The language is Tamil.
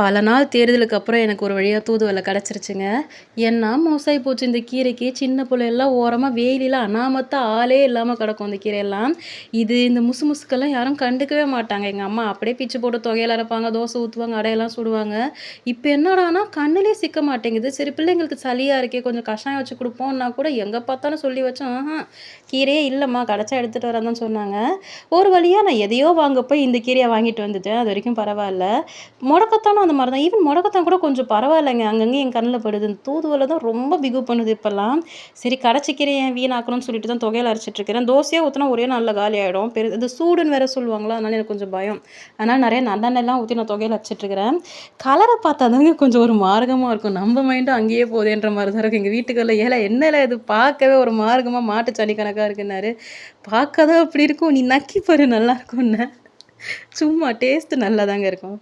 பல நாள் தேடுதலுக்கு அப்புறம் எனக்கு ஒரு வழியாக தூதுவளை கிடச்சிருச்சுங்க. என்ன மோசாகி போச்சு இந்த கீரைக்கு சின்ன பிள்ளையெல்லாம் ஓரமாக வெயிலில் அனாமத்தா ஆளே இல்லாமல் கிடக்கும் அந்த கீரையெல்லாம். இது இந்த முசு முசுக்கெல்லாம் யாரும் கண்டுக்கவே மாட்டாங்க. எங்கள் அம்மா அப்படியே பிச்சு போட்டு தொகையில் அரைப்பாங்க தோசை ஊற்றுவாங்க அடையெல்லாம் சுடுவாங்க. இப்போ என்னடானா கண்ணிலே சிக்க மாட்டேங்குது. சரி பிள்ளைங்களுக்கு சளியாக இருக்கே கொஞ்சம் கஷாயம் வச்சு கொடுப்போம்னா கூட எங்கே பார்த்தாலும் சொல்லி வச்சோம் ஆஹா கீரையே இல்லைம்மா கிடச்சா எடுத்துகிட்டு வரேன் சொன்னாங்க. ஒரு வழியாக நான் எதையோ வாங்க போய் இந்த கீரையை வாங்கிட்டு வந்துட்டேன். அது வரைக்கும் பரவாயில்ல. முடக்கத்தான அந்த மாதிரி தான் ஈவன் முடக்கத்தான் கூட கொஞ்சம் பரவாயில்லைங்க. அங்கங்கே என் கண்ணில் படுது. இந்த தூதுவலை தான் ரொம்ப பிகு பண்ணுது இப்போல்லாம். சரி கடைச்சிக்கிறேன் ஏன் வீணாக்கணும்னு சொல்லிட்டு தான் தொகையில் அரைச்சிட்ருக்கிறேன் தோசையாக ஊற்றினா ஒரே நாளில் காலி ஆகிடும் பெரு இது சூடுன்னு வேறு சொல்லுவாங்களா? அதனால எனக்கு கொஞ்சம் பயம். அதனால் நிறைய நல்லெண்ணெய்லாம் ஊற்றி நான் தொகையில் அரைச்சிட்ருக்கிறேன் கலரை பார்த்தா தாங்க கொஞ்சம் ஒரு மார்க்கமாக இருக்கும். நம்ம மைண்டும் அங்கேயே போதேன்ற மாதிரி தான் இருக்கும். எங்கள் வீட்டுக்குள்ள ஏல என்னல இது? பார்க்கவே ஒரு மார்க்கமாக மாட்டு சனி கணக்காக இருக்குன்னாரு. பார்க்க தான் அப்படி இருக்கும்? நீ நக்கி பாரு நல்லா இருக்கும்னு. சும்மா டேஸ்ட்டு நல்லா தாங்க இருக்கும்.